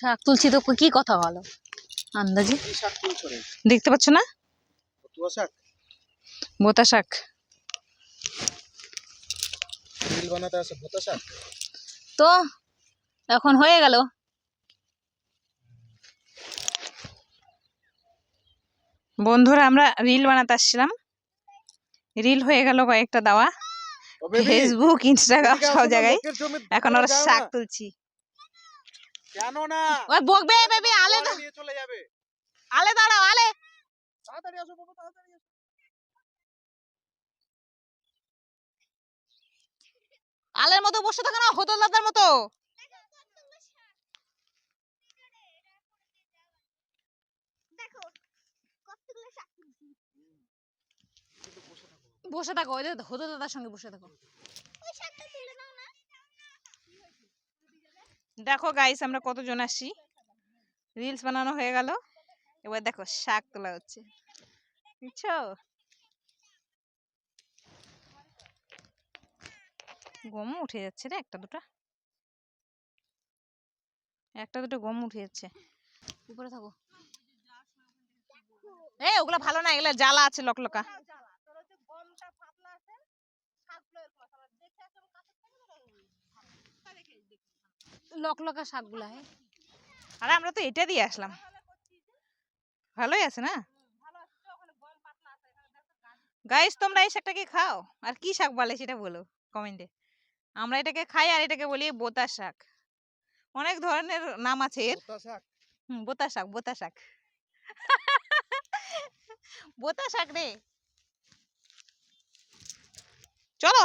শাক তুলছি তো কি কথা বলো? আন্দাজে? দেখতে পাচ্ছ না? বোতা শাক। তো এখন হয়ে গেল। বন্ধুরা আমরা রিল বানাতে আসছিলাম। রিল হয়ে গেল কয়েকটা দেওয়া। ফেসবুক ইনস্টাগ্রাম সব জায়গায়। এখন ওরা শাক তুলছি। কেন না। ওই বকবে বেবি আলে নিয়ে চলে যাবে। আলে দাঁড়াও আলে। তাড়াতাড়ি আসো বাবা তাড়াতাড়ি আসো। আলের মতো বসে থাকো না হোতল দাদার মতো। বসে থাকো ওই যে হোতল দাদার সঙ্গে বসে থাকো। দেখো গাইস আমরা কতজন আসি রিলস বানানো হয়ে গেল। এবার দেখো শাক তোলা হচ্ছে। বুঝছ? গম উঠে যাচ্ছে রে একটা দুটো। একটা দুটো গম উঠে যাচ্ছে। উপরে থাকো। এ, ওগুলা ভালো না, এগুলা জ্বালা আছে লকলকা। লকলকা শাকগুলা হ্যাঁ? আরে আমরা তো এটা দিয়ে আসলাম। ভালোই আছে না? গাইস তোমরা এই শাকটাকে খাও। আর কি শাক বলে সেটা বলো কমেন্টে আমরা এটাকে খাই আর এটাকে বলি বোতা শাক। অনেক ধরনের নাম আছে এর। শাক? হুম বোতা শাক বোতা শাক। বোতা শাক রে। চলো